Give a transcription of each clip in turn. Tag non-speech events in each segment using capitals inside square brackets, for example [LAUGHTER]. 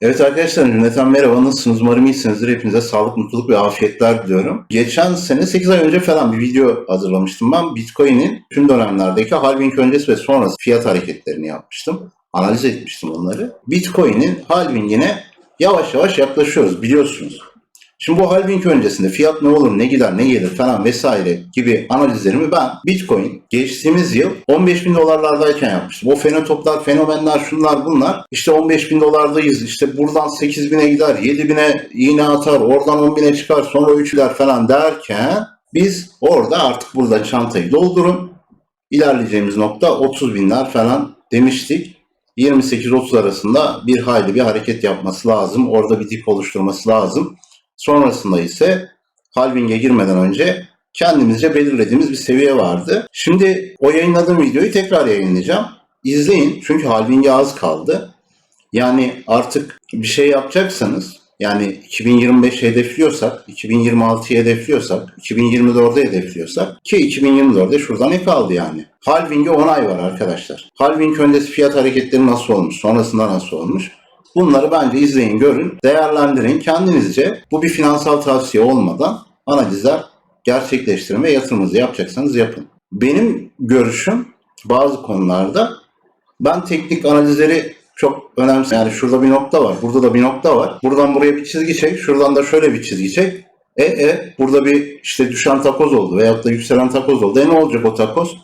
Evet arkadaşlar cümleten merhaba nasılsınız? Umarım iyisinizdir. Hepinize sağlık, mutluluk ve afiyetler diliyorum. Geçen sene 8 ay önce falan bir video hazırlamıştım ben. Bitcoin'in tüm dönemlerdeki halving öncesi ve sonrası fiyat hareketlerini yapmıştım. Analiz etmiştim onları. Bitcoin'in halvingine yavaş yavaş yaklaşıyoruz biliyorsunuz. Şimdi bu halving öncesinde fiyat ne olur, ne gider, ne gelir falan vesaire gibi analizlerimi ben Bitcoin geçtiğimiz yıl 15 bin dolarlardayken yapmıştım. O fenotoplar, fenomenler, şunlar bunlar. İşte 15 bin dolardayız. İşte buradan 8 bine gider, 7 bine iğne atar, oradan 10 bine çıkar, sonra 3'ler falan derken biz orada artık burada çantayı doldurun. İlerleyeceğimiz nokta 30 binler falan demiştik. 28-30 arasında bir hayli bir hareket yapması lazım. Orada bir dip oluşturması lazım. Sonrasında ise halving'e girmeden önce kendimizce belirlediğimiz bir seviye vardı. Şimdi o yayınladığım videoyu tekrar yayınlayacağım. İzleyin çünkü halving'e az kaldı. Yani artık bir şey yapacaksanız yani 2025 hedefliyorsak, 2026'yı hedefliyorsak, 2024'e hedefliyorsak ki 2024'de şurada ne kaldı yani? Halving'e 10 ay var arkadaşlar. Halving öncesi fiyat hareketleri nasıl olmuş, sonrasında nasıl olmuş? Bunları bence izleyin, görün, değerlendirin. Kendinizce bu bir finansal tavsiye olmadan analizler gerçekleştirin ve yatırımınızı yapacaksanız yapın. Benim görüşüm bazı konularda ben teknik analizleri çok önemli. Yani şurada bir nokta var, burada da bir nokta var. Buradan buraya bir çizgi çek, şuradan da şöyle bir çizgi çek. E e burada bir işte düşen takoz oldu veyahut da yükselen takoz oldu. E ne olacak o takoz?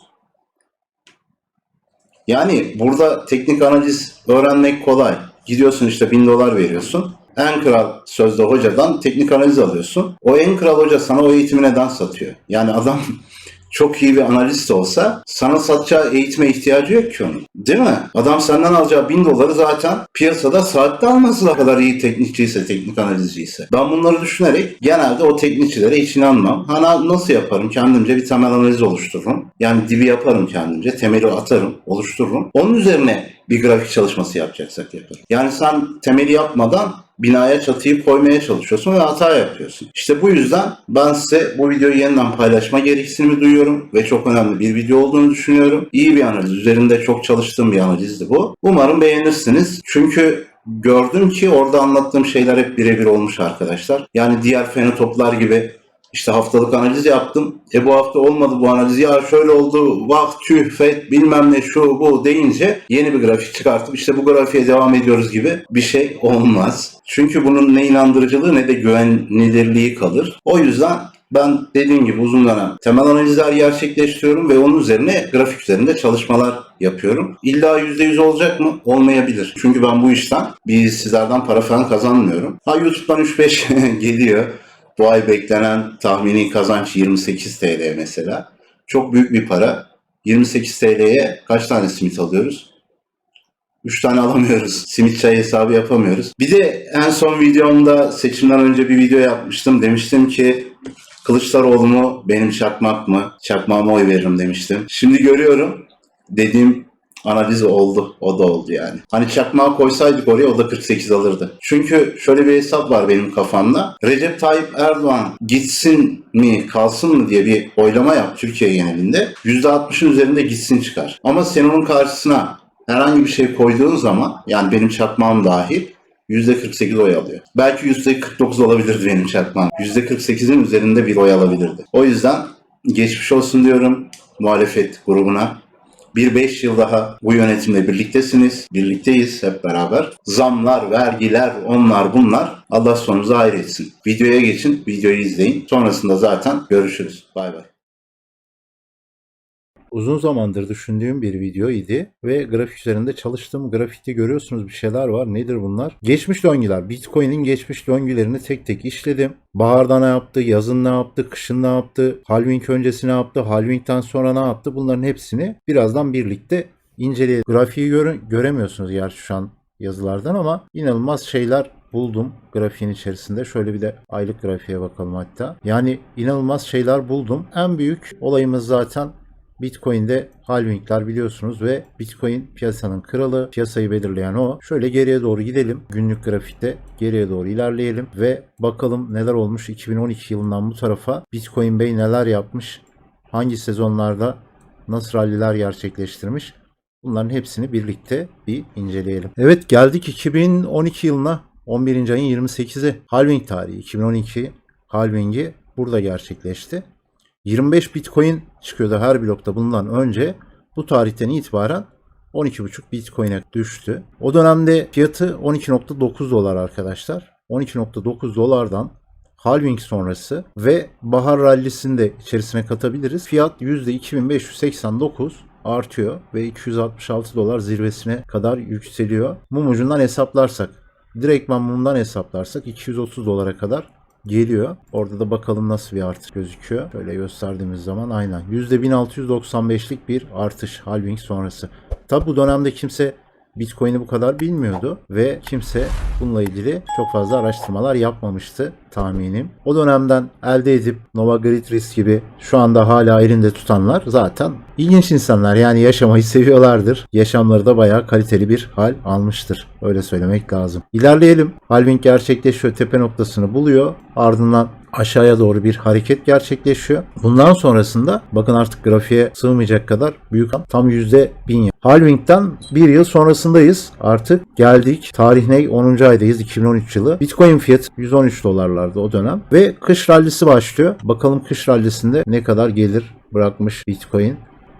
Yani burada teknik analiz öğrenmek kolay. Gidiyorsun işte bin dolar veriyorsun. En kral sözde hocadan teknik analiz alıyorsun. O en kral hoca sana o eğitimi neden satıyor? Yani adam [LAUGHS] çok iyi bir analist olsa sana satacağı eğitime ihtiyacı yok ki onun. Değil mi? Adam senden alacağı bin doları zaten piyasada saatte alması kadar iyi teknikçiyse, teknik analizciyse. Ben bunları düşünerek genelde o teknikçilere hiç inanmam. Hani nasıl yaparım? Kendimce bir temel analiz oluştururum. Yani dibi yaparım kendimce. Temeli atarım, oluştururum. Onun üzerine bir grafik çalışması yapacaksak yaparım. Yani sen temeli yapmadan binaya çatıyı koymaya çalışıyorsun ve hata yapıyorsun. İşte bu yüzden ben size bu videoyu yeniden paylaşma gereksinimi duyuyorum ve çok önemli bir video olduğunu düşünüyorum. İyi bir analiz, üzerinde çok çalıştığım bir analizdi bu. Umarım beğenirsiniz. Çünkü gördüm ki orada anlattığım şeyler hep birebir olmuş arkadaşlar. Yani diğer fenotoplar gibi işte haftalık analiz yaptım. E bu hafta olmadı bu analiz. Ya şöyle oldu. Vah tüh fet bilmem ne şu bu deyince yeni bir grafik çıkartıp işte bu grafiğe devam ediyoruz gibi bir şey olmaz. Çünkü bunun ne inandırıcılığı ne de güvenilirliği kalır. O yüzden ben dediğim gibi uzun dönem temel analizler gerçekleştiriyorum ve onun üzerine grafik üzerinde çalışmalar yapıyorum. İlla %100 olacak mı? Olmayabilir. Çünkü ben bu işten bir sizlerden para falan kazanmıyorum. Ha YouTube'dan 3-5 [LAUGHS] geliyor. Bu ay beklenen tahmini kazanç 28 TL mesela. Çok büyük bir para. 28 TL'ye kaç tane simit alıyoruz? 3 tane alamıyoruz. Simit çay hesabı yapamıyoruz. Bir de en son videomda seçimden önce bir video yapmıştım. Demiştim ki Kılıçdaroğlu mu benim çakmak mı? Çakmağıma oy veririm demiştim. Şimdi görüyorum dediğim analiz oldu. O da oldu yani. Hani çakmağı koysaydık oraya o da 48 alırdı. Çünkü şöyle bir hesap var benim kafamda. Recep Tayyip Erdoğan gitsin mi kalsın mı diye bir oylama yap Türkiye genelinde. %60'ın üzerinde gitsin çıkar. Ama sen onun karşısına herhangi bir şey koyduğun zaman yani benim çakmağım dahil %48 oy alıyor. Belki %49 olabilirdi benim çakmağım. %48'in üzerinde bir oy alabilirdi. O yüzden geçmiş olsun diyorum muhalefet grubuna. Bir beş yıl daha bu yönetimle birliktesiniz. Birlikteyiz hep beraber. Zamlar, vergiler, onlar bunlar. Allah sonunuzu hayır. Videoya geçin, videoyu izleyin. Sonrasında zaten görüşürüz. Bay bay. Uzun zamandır düşündüğüm bir video idi ve grafik üzerinde çalıştım. Grafikte görüyorsunuz bir şeyler var. Nedir bunlar? Geçmiş döngüler. Bitcoin'in geçmiş döngülerini tek tek işledim. Baharda ne yaptı, yazın ne yaptı, kışın ne yaptı, halving öncesi ne yaptı, halvingden sonra ne yaptı bunların hepsini birazdan birlikte inceleyelim. Grafiği göre- göremiyorsunuz gerçi şu an yazılardan ama inanılmaz şeyler buldum grafiğin içerisinde. Şöyle bir de aylık grafiğe bakalım hatta. Yani inanılmaz şeyler buldum. En büyük olayımız zaten Bitcoin'de halvingler biliyorsunuz ve Bitcoin piyasanın kralı, piyasayı belirleyen o. Şöyle geriye doğru gidelim. Günlük grafikte geriye doğru ilerleyelim ve bakalım neler olmuş 2012 yılından bu tarafa. Bitcoin Bey neler yapmış? Hangi sezonlarda nasıl ralliler gerçekleştirmiş? Bunların hepsini birlikte bir inceleyelim. Evet geldik 2012 yılına 11. ayın 28'i halving tarihi 2012 halvingi burada gerçekleşti. 25 Bitcoin çıkıyordu her blokta bundan önce. Bu tarihten itibaren 12,5 Bitcoin'e düştü. O dönemde fiyatı 12.9 dolar arkadaşlar. 12.9 dolardan halving sonrası ve bahar rallisini de içerisine katabiliriz. Fiyat %2589 artıyor ve 266 dolar zirvesine kadar yükseliyor. Mum ucundan hesaplarsak, direktman mumdan hesaplarsak 230 dolara kadar geliyor. Orada da bakalım nasıl bir artış gözüküyor. Şöyle gösterdiğimiz zaman aynen %1695'lik bir artış halving sonrası. Tabi bu dönemde kimse Bitcoin'i bu kadar bilmiyordu ve kimse bununla ilgili çok fazla araştırmalar yapmamıştı tahminim. O dönemden elde edip Nova Grid Risk gibi şu anda hala elinde tutanlar zaten ilginç insanlar yani yaşamayı [LAUGHS] seviyorlardır. Yaşamları da bayağı kaliteli bir hal almıştır. Öyle söylemek lazım. İlerleyelim. Halving gerçekleşiyor. Tepe noktasını buluyor. Ardından aşağıya doğru bir hareket gerçekleşiyor. Bundan sonrasında bakın artık grafiğe sığmayacak kadar büyük tam %1000. Halving'den bir yıl sonrasındayız. Artık geldik. Tarih ne? 10. aydayız 2013 yılı. Bitcoin fiyatı 113 dolarlarda o dönem. Ve kış rallisi başlıyor. Bakalım kış rallisinde ne kadar gelir bırakmış Bitcoin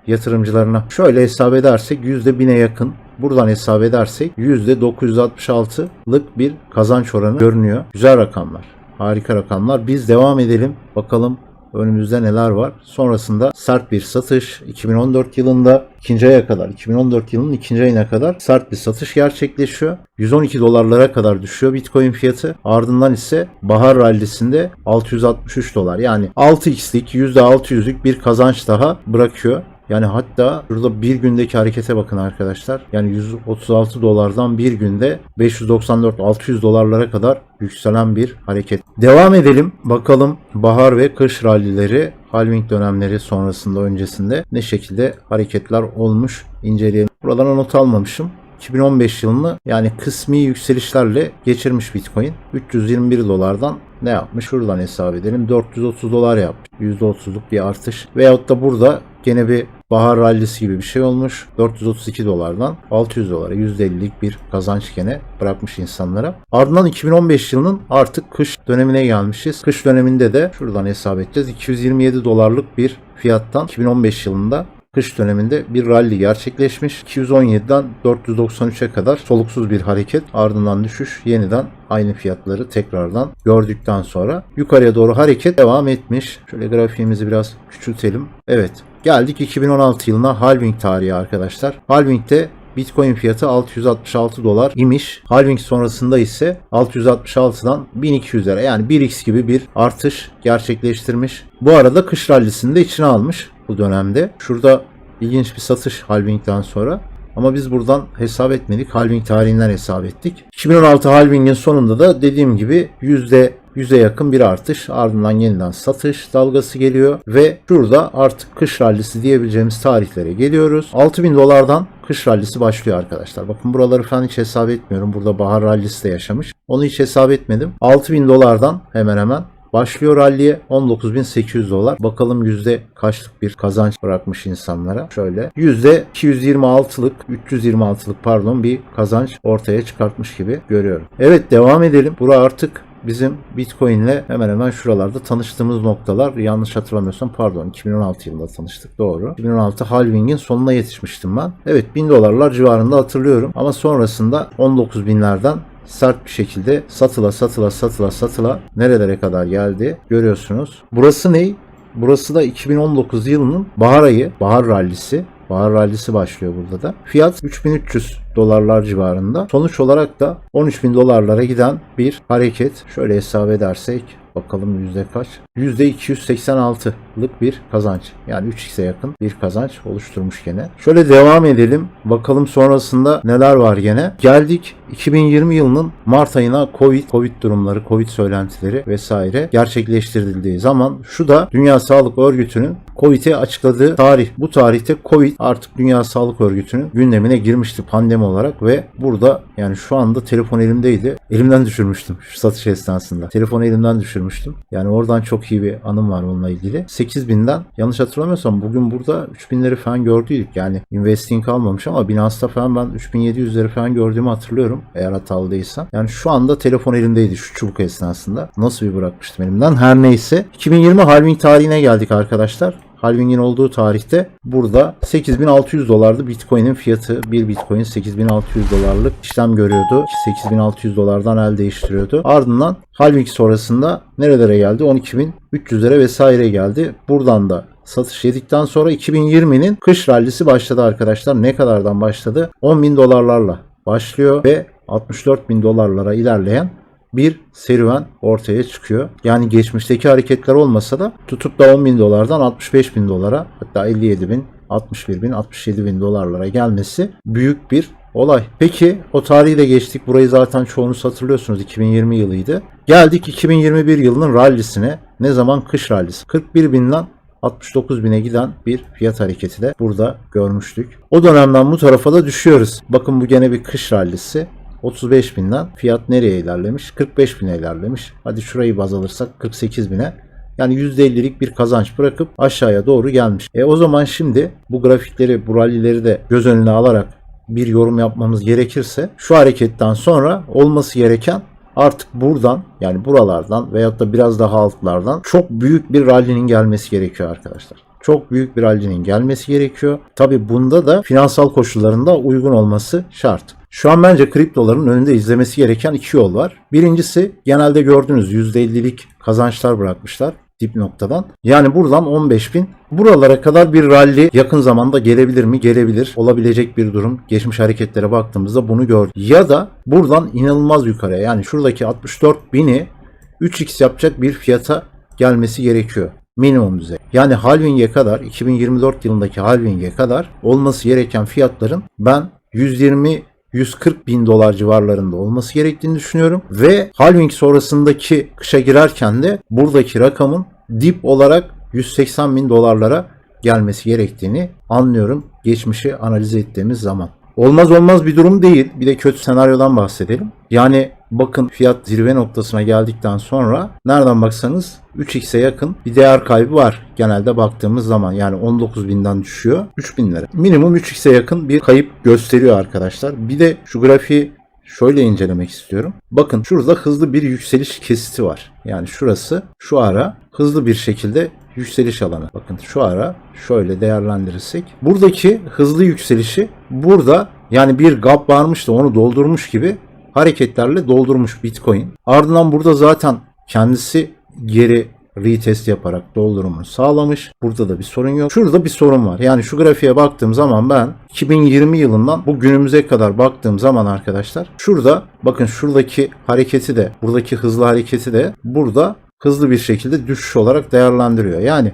yatırımcılarına. Şöyle hesap edersek %1000'e yakın Buradan hesap edersek %966'lık bir kazanç oranı görünüyor. Güzel rakamlar. Harika rakamlar. Biz devam edelim. Bakalım önümüzde neler var. Sonrasında sert bir satış 2014 yılında ikinci aya kadar 2014 yılının ikinci ayına kadar sert bir satış gerçekleşiyor. 112 dolarlara kadar düşüyor Bitcoin fiyatı. Ardından ise bahar rallisinde 663 dolar yani 6x'lik %600'lük bir kazanç daha bırakıyor. Yani hatta burada bir gündeki harekete bakın arkadaşlar. Yani 136 dolardan bir günde 594-600 dolarlara kadar yükselen bir hareket. Devam edelim. Bakalım bahar ve kış rallileri halving dönemleri sonrasında öncesinde ne şekilde hareketler olmuş inceleyelim. Buralara not almamışım. 2015 yılını yani kısmi yükselişlerle geçirmiş Bitcoin. 321 dolardan ne yapmış? Şuradan hesap edelim. 430 dolar yapmış. %30'luk bir artış. Veyahut da burada gene bir bahar rallisi gibi bir şey olmuş. 432 dolardan 600 dolara %50'lik bir kazanç gene bırakmış insanlara. Ardından 2015 yılının artık kış dönemine gelmişiz. Kış döneminde de şuradan hesap edeceğiz. 227 dolarlık bir fiyattan 2015 yılında kış döneminde bir rally gerçekleşmiş. 217'den 493'e kadar soluksuz bir hareket ardından düşüş yeniden aynı fiyatları tekrardan gördükten sonra yukarıya doğru hareket devam etmiş. Şöyle grafiğimizi biraz küçültelim. Evet geldik 2016 yılına halving tarihi arkadaşlar. Halving'de Bitcoin fiyatı 666 dolar imiş. Halving sonrasında ise 666'dan 1200'lere yani 1x gibi bir artış gerçekleştirmiş. Bu arada kış rallisini de içine almış bu dönemde. Şurada ilginç bir satış halvingden sonra. Ama biz buradan hesap etmedik. Halving tarihinden hesap ettik. 2016 halvingin sonunda da dediğim gibi yüzde %100'e yakın bir artış. Ardından yeniden satış dalgası geliyor. Ve şurada artık kış rallisi diyebileceğimiz tarihlere geliyoruz. 6000 dolardan kış rallisi başlıyor arkadaşlar. Bakın buraları falan hiç hesap etmiyorum. Burada bahar rallisi de yaşamış. Onu hiç hesap etmedim. 6000 dolardan hemen hemen Başlıyor ralliye 19.800 dolar. Bakalım yüzde kaçlık bir kazanç bırakmış insanlara. Şöyle yüzde 226'lık 326'lık pardon bir kazanç ortaya çıkartmış gibi görüyorum. Evet devam edelim. Bura artık bizim Bitcoin ile hemen hemen şuralarda tanıştığımız noktalar. Yanlış hatırlamıyorsam pardon 2016 yılında tanıştık doğru. 2016 halvingin sonuna yetişmiştim ben. Evet 1000 dolarlar civarında hatırlıyorum. Ama sonrasında 19 binlerden sert bir şekilde satıla satıla satıla satıla nerelere kadar geldi görüyorsunuz. Burası ne? Burası da 2019 yılının bahar ayı, bahar rallisi. Bahar rallisi başlıyor burada da. Fiyat 3300 dolarlar civarında. Sonuç olarak da 13.000 dolarlara giden bir hareket. Şöyle hesap edersek Bakalım yüzde kaç? Yüzde 286'lık bir kazanç. Yani 3x'e yakın bir kazanç oluşturmuş gene. Şöyle devam edelim. Bakalım sonrasında neler var gene. Geldik 2020 yılının Mart ayına Covid, Covid durumları, Covid söylentileri vesaire gerçekleştirildiği zaman şu da Dünya Sağlık Örgütü'nün Covid'i açıkladığı tarih. Bu tarihte Covid artık Dünya Sağlık Örgütü'nün gündemine girmişti pandemi olarak ve burada yani şu anda telefon elimdeydi. Elimden düşürmüştüm şu satış esnasında. Telefonu elimden düşürmüştüm. Yani oradan çok iyi bir anım var onunla ilgili. 8000'den yanlış hatırlamıyorsam bugün burada 3000'leri falan gördüydük. Yani investing kalmamış ama Binance'da falan ben 3700'leri falan gördüğümü hatırlıyorum. Eğer hatalı değilsem. Yani şu anda telefon elimdeydi şu çubuk esnasında. Nasıl bir bırakmıştım elimden. Her neyse. 2020 halving tarihine geldik arkadaşlar. Halving'in olduğu tarihte burada 8600 dolardı Bitcoin'in fiyatı. Bir Bitcoin 8600 dolarlık işlem görüyordu. 8600 dolardan el değiştiriyordu. Ardından halving sonrasında nerelere geldi? 12300'lere vesaire geldi. Buradan da satış yedikten sonra 2020'nin kış rallisi başladı arkadaşlar. Ne kadardan başladı? 10 bin dolarlarla başlıyor ve 64 bin dolarlara ilerleyen bir serüven ortaya çıkıyor. Yani geçmişteki hareketler olmasa da tutup da 10 bin dolardan 65 bin dolara hatta 57 bin 61 bin 67 bin dolarlara gelmesi büyük bir olay. Peki o tarihi de geçtik. Burayı zaten çoğunuz hatırlıyorsunuz. 2020 yılıydı. Geldik 2021 yılının rallisine. Ne zaman? Kış rallisi. 41 binden 69 bine giden bir fiyat hareketi de burada görmüştük. O dönemden bu tarafa da düşüyoruz. Bakın bu gene bir kış rallisi. 35 binden fiyat nereye ilerlemiş? 45 bine ilerlemiş. Hadi şurayı baz alırsak 48 bine. Yani %50'lik bir kazanç bırakıp aşağıya doğru gelmiş. E o zaman şimdi bu grafikleri, bu rallileri de göz önüne alarak bir yorum yapmamız gerekirse şu hareketten sonra olması gereken artık buradan yani buralardan veyahut da biraz daha altlardan çok büyük bir rallinin gelmesi gerekiyor arkadaşlar. Çok büyük bir rallinin gelmesi gerekiyor. Tabi bunda da finansal koşullarında uygun olması şart. Şu an bence kriptoların önünde izlemesi gereken iki yol var. Birincisi genelde gördüğünüz %50'lik kazançlar bırakmışlar dip noktadan. Yani buradan 15 bin buralara kadar bir rally yakın zamanda gelebilir mi? Gelebilir. Olabilecek bir durum. Geçmiş hareketlere baktığımızda bunu gördük. Ya da buradan inanılmaz yukarıya yani şuradaki 64 bini 3x yapacak bir fiyata gelmesi gerekiyor minimum düzey. Yani halving'e kadar 2024 yılındaki halving'e kadar olması gereken fiyatların ben 120 140 bin dolar civarlarında olması gerektiğini düşünüyorum. Ve halving sonrasındaki kışa girerken de buradaki rakamın dip olarak 180 bin dolarlara gelmesi gerektiğini anlıyorum geçmişi analiz ettiğimiz zaman. Olmaz olmaz bir durum değil. Bir de kötü senaryodan bahsedelim. Yani bakın fiyat zirve noktasına geldikten sonra nereden baksanız 3x'e yakın bir değer kaybı var. Genelde baktığımız zaman yani 19.000'den düşüyor 3.000 lira. Minimum 3x'e yakın bir kayıp gösteriyor arkadaşlar. Bir de şu grafiği şöyle incelemek istiyorum. Bakın şurada hızlı bir yükseliş kesiti var. Yani şurası şu ara hızlı bir şekilde yükseliş alanı. Bakın şu ara şöyle değerlendirirsek. Buradaki hızlı yükselişi burada yani bir gap varmış da onu doldurmuş gibi hareketlerle doldurmuş Bitcoin. Ardından burada zaten kendisi geri retest yaparak doldurumunu sağlamış. Burada da bir sorun yok. Şurada bir sorun var. Yani şu grafiğe baktığım zaman ben 2020 yılından bu günümüze kadar baktığım zaman arkadaşlar şurada bakın şuradaki hareketi de buradaki hızlı hareketi de burada hızlı bir şekilde düşüş olarak değerlendiriyor. Yani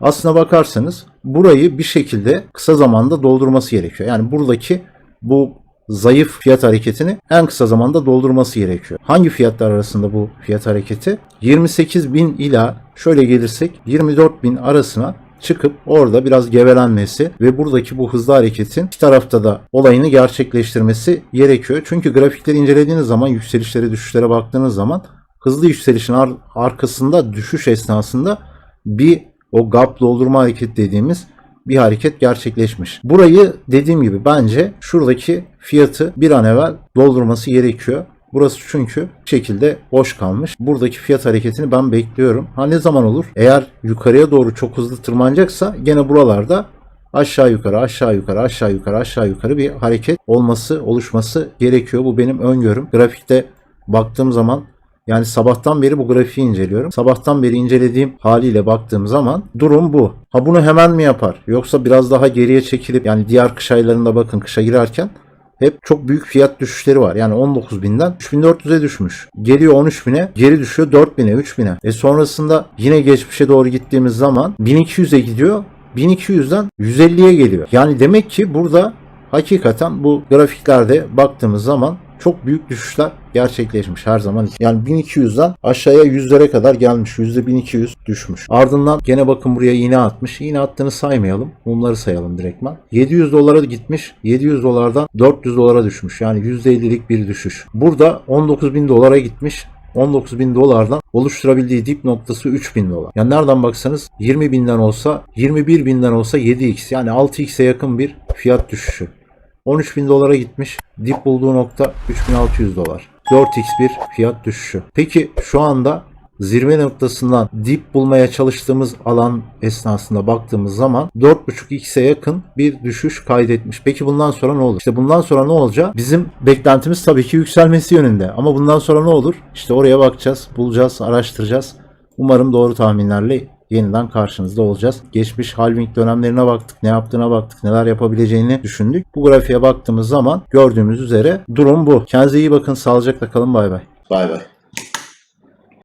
aslına bakarsanız burayı bir şekilde kısa zamanda doldurması gerekiyor. Yani buradaki bu zayıf fiyat hareketini en kısa zamanda doldurması gerekiyor. Hangi fiyatlar arasında bu fiyat hareketi? 28 bin ila şöyle gelirsek 24 bin arasına çıkıp orada biraz gevelenmesi ve buradaki bu hızlı hareketin iki tarafta da olayını gerçekleştirmesi gerekiyor. Çünkü grafikleri incelediğiniz zaman yükselişlere düşüşlere baktığınız zaman hızlı yükselişin ar- arkasında düşüş esnasında bir o gap doldurma hareket dediğimiz bir hareket gerçekleşmiş. Burayı dediğim gibi bence şuradaki fiyatı bir an evvel doldurması gerekiyor. Burası çünkü bir şekilde boş kalmış. Buradaki fiyat hareketini ben bekliyorum. Ha ne zaman olur? Eğer yukarıya doğru çok hızlı tırmanacaksa gene buralarda aşağı yukarı aşağı yukarı aşağı yukarı aşağı yukarı bir hareket olması oluşması gerekiyor. Bu benim öngörüm. Grafikte baktığım zaman yani sabahtan beri bu grafiği inceliyorum. Sabahtan beri incelediğim haliyle baktığım zaman durum bu. Ha bunu hemen mi yapar? Yoksa biraz daha geriye çekilip yani diğer kış aylarında bakın kışa girerken hep çok büyük fiyat düşüşleri var. Yani 19.000'den 3400'e düşmüş. Geliyor 13.000'e, geri düşüyor 4.000'e, 3.000'e. E sonrasında yine geçmişe doğru gittiğimiz zaman 1200'e gidiyor. 1200'den 150'ye geliyor. Yani demek ki burada hakikaten bu grafiklerde baktığımız zaman çok büyük düşüşler gerçekleşmiş her zaman. Yani 1200'den aşağıya yüzlere kadar gelmiş. %1200 düşmüş. Ardından gene bakın buraya iğne atmış. İğne attığını saymayalım. Bunları sayalım direktman. 700 dolara gitmiş. 700 dolardan 400 dolara düşmüş. Yani %50'lik bir düşüş. Burada 19.000 dolara gitmiş. 19 bin dolardan oluşturabildiği dip noktası 3 bin dolar. Yani nereden baksanız 20 binden olsa 21 binden olsa 7x yani 6x'e yakın bir fiyat düşüşü. 13 bin dolara gitmiş. Dip bulduğu nokta 3600 dolar. 4x bir fiyat düşüşü. Peki şu anda zirve noktasından dip bulmaya çalıştığımız alan esnasında baktığımız zaman 4.5x'e yakın bir düşüş kaydetmiş. Peki bundan sonra ne olur? İşte bundan sonra ne olacak? Bizim beklentimiz tabii ki yükselmesi yönünde. Ama bundan sonra ne olur? İşte oraya bakacağız, bulacağız, araştıracağız. Umarım doğru tahminlerle yeniden karşınızda olacağız. Geçmiş halving dönemlerine baktık, ne yaptığına baktık, neler yapabileceğini düşündük. Bu grafiğe baktığımız zaman gördüğümüz üzere durum bu. Kendinize iyi bakın, sağlıcakla kalın, bay bay. Bay bay.